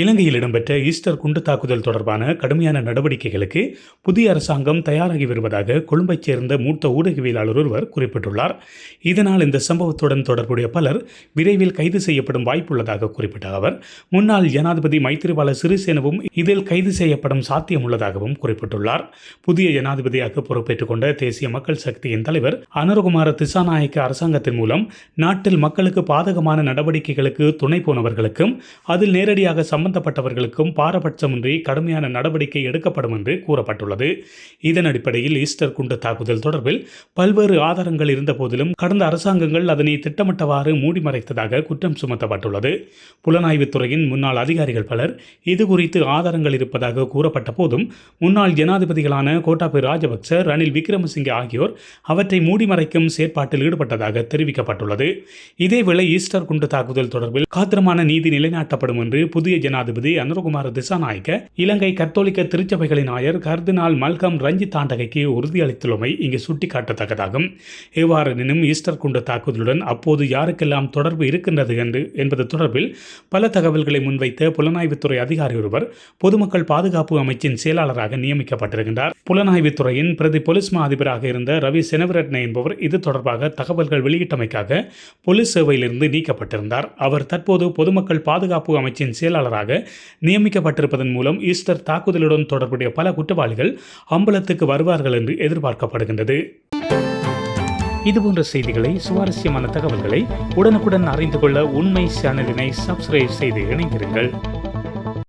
இலங்கையில் இடம்பெற்ற ஈஸ்டர் குண்டு தாக்குதல் தொடர்பான கடுமையான நடவடிக்கைகளுக்கு புதிய அரசாங்கம் தயாராகி வருவதாக கொழும்பைச் சேர்ந்த மூத்த ஊடகவியலாளர் ஒருவர் குறிப்பிட்டுள்ளார். இதனால் இந்த சம்பவத்துடன் தொடர்புடைய பலர் விரைவில் கைது செய்யப்படும் வாய்ப்புள்ளதாக குறிப்பிட்ட அவர் முன்னாள் ஜனாதிபதி மைத்திரிபால சிறிசேனவும் இதில் கைது செய்யப்படும் சாத்தியம் உள்ளதாகவும் குறிப்பிட்டுள்ளார். புதிய ஜனாதிபதியாக பொறுப்பேற்றுக் கொண்ட தேசிய மக்கள் சக்தியின் தலைவர் அனுரகுமார திசாநாயக்க அரசாங்கத்தின் மூலம் நாட்டில் மக்களுக்கு பாதகமான நடவடிக்கைகளுக்கு துணை போனவர்களுக்கும் அதில் நேரடியாக சம்பந்தப்பட்டவர்களுக்கும் பாரபட்சமின்றி கடுமையான நடவடிக்கை எடுக்கப்படும் என்று கூறப்பட்டுள்ளது. இதன் அடிப்படையில் ஈஸ்டர் குண்டு தாக்குதல் தொடர்பில் பல்வேறு ஆதாரங்கள் இருந்த போதிலும் கடந்த அரசாங்கங்கள் அதனை திட்டமிட்டவாறு மூடி மறைத்ததாக குற்றம் சுமத்தப்பட்டுள்ளது. புலனாய்வுத்துறையின் முன்னாள் அதிகாரிகள் பலர் இது குறித்து ஆதாரங்கள் இருப்பதாக கூறப்பட்ட போதும் முன்னாள் ஜனாதிபதிகளான கோட்டாபய ராஜபக்ச ரணில் விக்ரமசிங்கே ஆகியோர் அவற்றை மூடி மறைக்கும் செயற்பாட்டில் ஈடுபட்டதாக தெரிவிக்கப்பட்டுள்ளது. இதேவேளை ஈஸ்டர் குண்டு தாக்குதல் தொடர்பில் காத்திரமான நீதி நிலைநாட்டப்படும் என்று புதிய ஜனாதிபதி அனுரகுமார் திசாநாயக்க இலங்கை கத்தோலிக்க திருச்சபைகளின் ஆயர் கர்தினால் மல்கம் ரஞ்சித் தாண்டகைக்கு உறுதியளித்துள்ளமை இங்கு சுட்டிக்காட்டத்தக்கதாகும். எவ்வாறெனினும் ஈஸ்டர் குண்டு தாக்குதலுடன் அப்போது யாருக்கெல்லாம் தொடர்பு இருக்கின்றது என்று என்பது தொடர்பில் பல தகவல்களை முன்வைத்த புலனாய்வுத்துறை அதிகாரி ஒருவர் பொதுமக்கள் பாதுகாப்பு அமைச்சின் செயலாளராக நியமிக்கப்பட்டிருக்கின்றார். புலனாய்வுத்துறையின் பிரதி பொலிஸ் மா அதிபராக இருந்த ரவி செனவரட்ன என்பவர் இது தொடர்பாக தகவல்கள் வெளியிட்டமைக்காக போலீஸ் சேவையிலிருந்து நீக்கப்பட்டிருந்தார். அவர் தற்போது பொதுமக்கள் பாதுகாப்பு அமைச்சின் செயலாளராக நியமிக்கப்பட்டிருப்பதன் மூலம் ஈஸ்டர் தாக்குதலுடன் தொடர்புடைய பல குற்றவாளிகள் அம்பலத்துக்கு வருவார்கள் என்று எதிர்பார்க்கப்படுகின்றது. இதுபோன்ற செய்திகளை சுவாரஸ்யமான தகவல்களை உடனுக்குடன் அறிந்து கொள்ள உண்மை சேனலினை சப்ஸ்கிரைப் செய்து இணைந்திருங்கள்.